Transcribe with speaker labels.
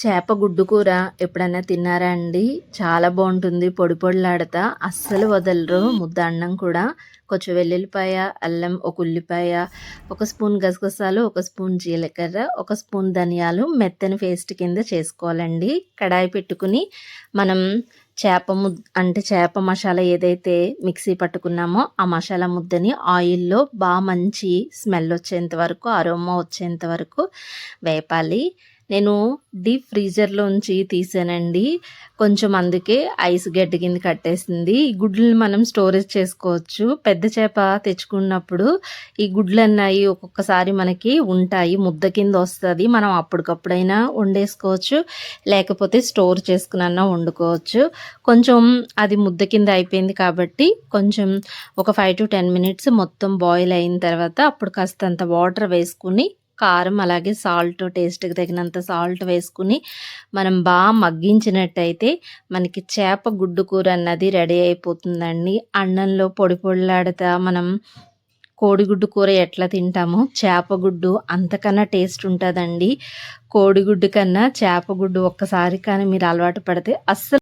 Speaker 1: చేప గుడ్డు కూర ఎప్పుడైనా తిన్నారా అండి? చాలా బాగుంటుంది. పొడి పొడిలాడతా. అస్సలు వదలరు. ముద్ద అన్నం కూడా. కొంచెం వెల్లుల్లిపాయ అల్లం ఒక ఉల్లిపాయ ఒక స్పూన్ గసగసాలు ఒక స్పూన్ జీలకర్ర ఒక స్పూన్ ధనియాలు మెత్తని పేస్ట్ కింద చేసుకోవాలండి. కడాయి పెట్టుకుని మనం చేప ముద్ద అంటే చేప మసాలా ఏదైతే మిక్సీ పట్టుకున్నామో ఆ మసాలా ముద్దని ఆయిల్లో బాగా మంచి స్మెల్ వచ్చేంత వరకు అరోమా వచ్చేంత వరకు వేపాలి. నేను డీప్ ఫ్రీజర్లోంచి తీసానండి. కొంచెం అందుకే ఐస్ గడ్డ కింద కట్టేసింది. ఈ గుడ్లు మనం స్టోరేజ్ చేసుకోవచ్చు. పెద్ద చేప తెచ్చుకున్నప్పుడు ఈ గుడ్లు అన్నాయి ఒక్కొక్కసారి మనకి ఉంటాయి. ముద్ద కింద వస్తుంది. మనం అప్పటికప్పుడైనా వండేసుకోవచ్చు. లేకపోతే స్టోర్ చేసుకున్నా వండుకోవచ్చు. కొంచెం అది ముద్ద కింద అయిపోయింది కాబట్టి కొంచెం ఒక ఫైవ్ టు టెన్ మినిట్స్ మొత్తం బాయిల్ అయిన తర్వాత అప్పుడు కాస్తంత వాటర్ వేసుకుని కారం అలాగే సాల్ట్ టేస్ట్కి తగినంత సాల్ట్ వేసుకుని మనం బాగా మగ్గించినట్టయితే మనకి చేప గుడ్డు కూర అన్నది రెడీ అయిపోతుందండి. అన్నంలో పొడి పొడిలాడతా మనం కోడిగుడ్డు కూర ఎట్లా తింటామో చేపగుడ్డు అంతకన్నా టేస్ట్ ఉంటుందండి. కోడిగుడ్డు కన్నా చేపగుడ్డు ఒక్కసారి కానీ మీరు అలవాటు పడితే అస్సలు